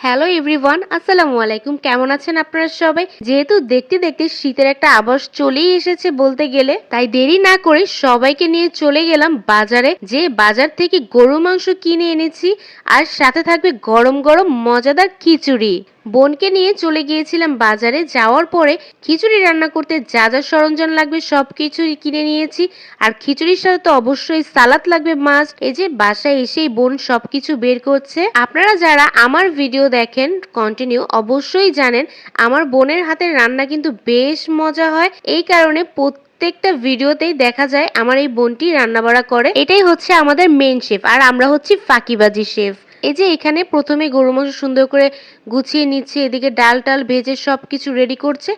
Hello everyone, আসসালামু আলাইকুম। কেমন আছেন আপনারা সবাই? যেহেতু দেখতে দেখতে শীতের একটা আবাস চলেই এসেছে বলতে গেলে, তাই দেরি না করে সবাইকে নিয়ে চলে গেলাম বাজারে, যে বাজার থেকে গরু মাংস কিনে এনেছি, আর সাথে থাকবে গরম গরম মজাদার খিচুড়ি। বোনকে নিয়ে চলে গিয়েছিলাম বাজারে। যাওয়ার পরে খিচুড়ি রান্না করতে যা যা সরঞ্জাম লাগবে সব কিছু কিনে নিয়েছি। আর খিচুড়ির সাথে তো অবশ্যই সালাদ লাগবে মাছ এই যে বাসায় এসেই বোন সবকিছু বের করছে। আপনারা যারা আমার ভিডিও দেখেন কন্টিনিউ অবশ্যই জানেন আমার বোনের হাতের রান্না কিন্তু বেশ মজা হয়। এই কারণে প্রত্যেকটা ভিডিওতেই দেখা যায় আমার এই বোনটি রান্নাবাড়া করে। এটাই হচ্ছে আমাদের মেন শেফ আর আমরা হচ্ছি ফাঁকিবাজি শেফ এই যে এখানে প্রথমে গরু মাংস সুন্দর করে গুছিয়ে নিচ্ছে, এদিকে ডাল টাল ভেজে সব কিছু রেডি করছে।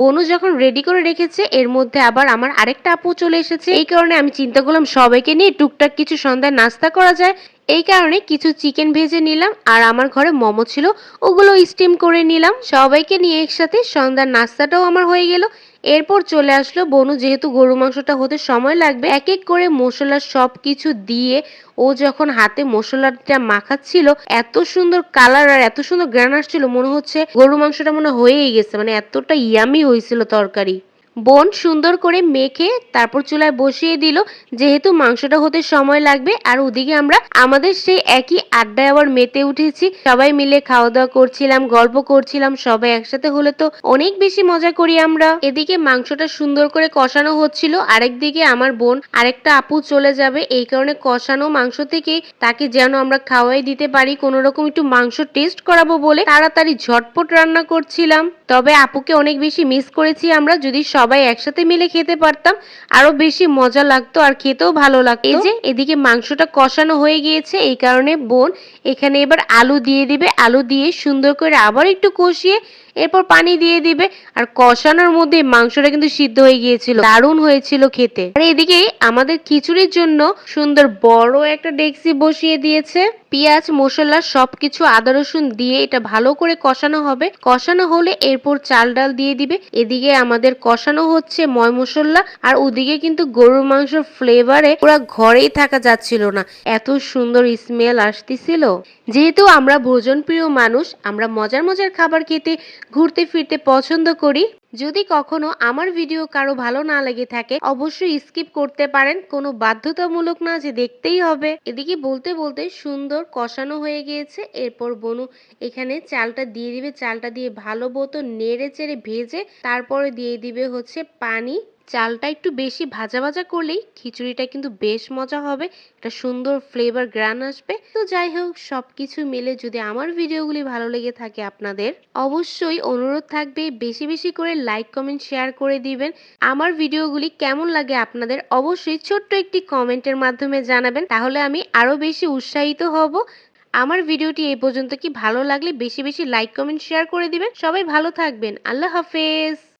বনু যখন রেডি করে রেখেছে, এর মধ্যে আবার আমার আরেকটা আপু চলে এসেছে। এই কারণে আমি চিন্তা করলাম সবাইকে নিয়ে টুকটাক কিছু সন্ধ্যায় নাস্তা করা যায়। এই কারণে কিছু চিকেন ভেজে নিলাম আর আমার ঘরে মোমো ছিল, ওগুলো স্টিম করে নিলাম। সবাইকে নিয়ে একসাথে সন্ধ্যার নাস্তাটাও আমার হয়ে গেল। এরপর চলে আসলো বনু, যেহেতু গরু মাংসটা হতে সময় লাগবে এক এক করে মশলা সব কিছু দিয়ে ও যখন হাতে মশলাটা মাখাচ্ছিল, এত সুন্দর কালার আর এত সুন্দর গ্রান আসছিল, মনে হচ্ছে গরু মাংসটা মনে হয় হয়েই গেছে মানে এতটা ইয়ামি হয়েছিল তরকারি। বোন সুন্দর করে মেখে তারপর চুলায় বসিয়ে দিল। যেহেতু মাংসটা হতে সময় লাগবে, আর ওদিকে আমরা আমাদের সেই একই আড্ডায় আবার মেতে উঠেছি। সবাই মিলে খাওয়া দাওয়া করছিলাম, গল্প করছিলাম, সবাই একসাথে হলে তো অনেক বেশি মজা করি আমরা। এদিকে মাংসটা সুন্দর করে কষানো হচ্ছিল। আরেকদিকে আমার বোন, আরেকটা আপু চলে যাবে। এই কারণে কষানো মাংস থেকে তাকে যেন আমরা খাওয়াই দিতে পারি। কোনো রকম একটু মাংস টেস্ট করাবো বলে তাড়াতাড়ি ঝটপট রান্না করছিলাম। তবে আপুকে অনেক বেশি মিস করেছি আমরা, যদি সবাই একসাথে মিলে খেতে পারতাম, আরও বেশি মজা লাগতো আর খেতেও ভালো লাগতো। এই যে, এদিকে মাংসটা কষানো হয়ে গিয়েছে, এই কারণে বোন এখানে এবার আলু দিয়ে দিবে। আলু দিয়ে সুন্দর করে আবার একটু কষিয়ে এরপর পানি দিয়ে দিবে। আর কষানোর মধ্যে মাংসটা কিন্তু সিদ্ধ হয়ে গিয়েছিল। দারুণ হয়েছিল খেতে। আর এদিকে আমাদের খিচুড়ির জন্য সুন্দর বড় একটা ডেক্সি বসিয়ে দিয়েছে। পেঁয়াজ, মশলা, সবকিছু আদা, রসুন দিয়ে এটা ভালো করে কষানো হবে। কষানো হলে এরপর চাল ডাল দিয়ে দিবে। এদিকে আমাদের কষানো হচ্ছে ময় মশলা। আর ওদিকে কিন্তু গরুর মাংসের ফ্লেভারে পুরো ঘরেই থাকা যাচ্ছিল না। এত সুন্দর স্মেল আসতেছিল। যেহেতু আমরা ভোজন প্রিয় মানুষ, আমরা মজার মজার খাবার খেতে ঘুরতে ফিরতে পছন্দ করি। যদি কখনো আমার ভিডিও কারও ভালো না লেগে থাকে, অবশ্যই স্কিপ করতে পারেন। কোনো বাধ্যতামূলক না যে দেখতেই হবে। এদিকে বলতে বলতে সুন্দর কষানো হয়ে গিয়েছে। এরপর বনু এখানে চালটা দিয়ে দিবে। চালটা দিয়ে ভালো মতো নেড়ে চেড়ে ভেজে তারপরে দিয়ে দিবে হচ্ছে পানি। চালটা একটু বেশি ভাজা ভাজা করলেই খিচুড়িটা কিন্তু বেশ মজা হবে, একটা সুন্দর ফ্লেভার গ্রান আসবে। তো যাই হোক সব কিছু মিলে যদি আমার ভিডিওগুলি ভালো লেগে থাকে আপনাদের, অবশ্যই অনুরোধ থাকবে বেশি বেশি করে লাইক কমেন্ট শেয়ার করে দিবেন। আমার ভিডিওগুলি কেমন লাগে আপনাদের অবশ্যই ছোট্ট একটি কমেন্টের মাধ্যমে জানাবেন, তাহলে আমি আরও বেশি উৎসাহিত হব। আমার ভিডিওটি এই পর্যন্ত কি ভালো লাগলে বেশি বেশি লাইক কমেন্ট শেয়ার করে দিবেন। সবাই ভালো থাকবেন। আল্লাহ হাফেজ।